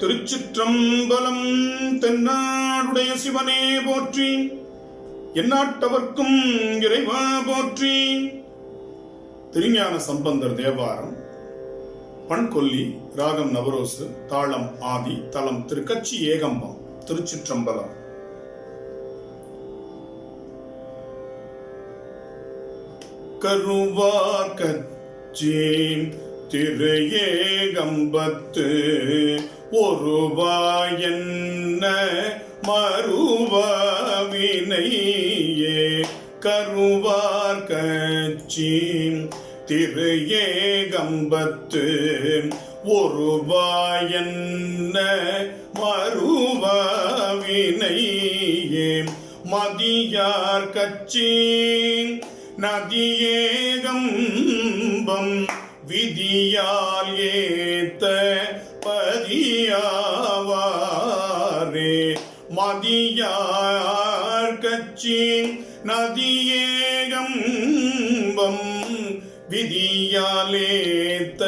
திருச்சிற்றம்பலம் தென்னாடுடைய சிவனே போற்றி. எந்நாட்டவர்க்கும் இறைவா போற்றி. திருஞான சம்பந்தர் தேவாரம் பண்கொல்லி ராகம் நவரோசு தாளம் ஆதி தலம் திருக்கச்சி ஏகம்பம் திருச்சிற்றம்பலம். கருவார் கச்சி திரு ஏகம்பத்து ஒருவாயன்ன மறுவாவினையே கருவார் கச்சி திரு ஏகம்பத்து ஒருவாயன்ன மறுவாவினையே மதியார் கச்சி நதியேகம்பம். விதியால் ஏத்த பதியாவாரே. மதியார் கட்சி நதியேகம்பம் விதியாலேத்த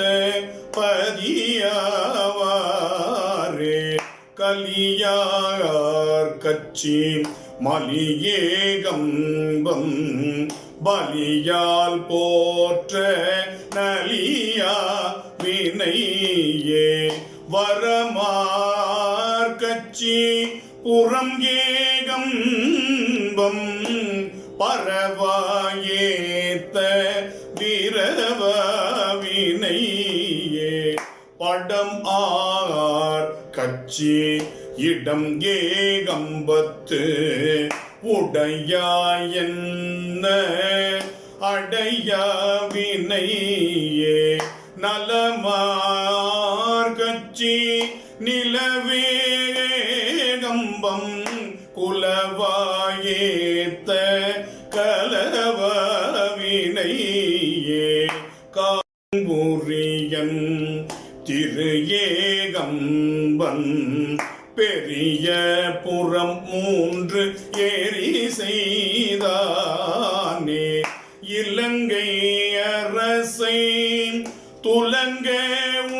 பதியாவாரே. கலியார் கட்சி மலியேகம்பம் பலியால் போற்ற நலியா வினையே. வரமார் கட்சி புறம் ஏகம்பம் பரவாயேத்த விரவினையே படம் ஆர் கச்சி இடம் ஏகம்பத்து உடையாயன்ன அடையாவினையே நலமார்கச்சி நிலவேகம்பம் குலவாயேத்த கலவவினையே காம்புரியன் திரு ஏகம்பன் பெரிய புறம் மூன்று ஏறி செய்தானே. இலங்கை அரசை துலங்க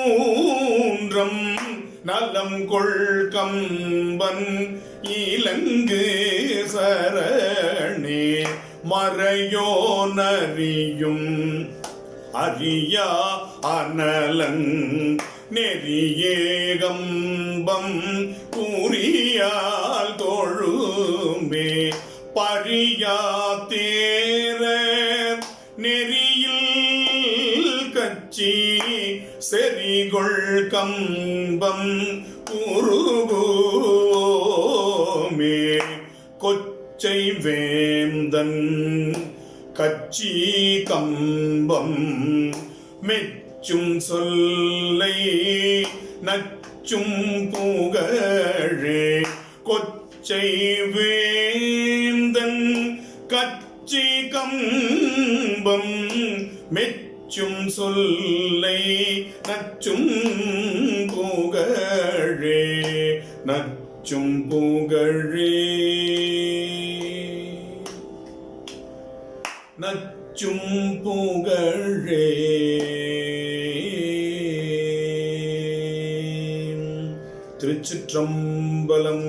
ஊன்றம் நலம் கொள் கம்பன் இலங்கு சரணே. மறையோ நறியும் அறியா அனலன் நெறியேகம்பம் கூறியால் தொழுமே. பரியா தேர நெறியில் கச்சி செறிகொள் கம்பம் உருவோமே கொச்சை வேந்தன் கச்சி கம்பம் மெச்சும் சொல்லை நச்சும் புகழே. கொச்சை வேந்தன் கச்சி கம்பம் மெச்சும் சொல்லை நச்சும் புகழே. நச்சும் புகழே. நச்சும் புகழே. திருச்சிற்றம்பலம்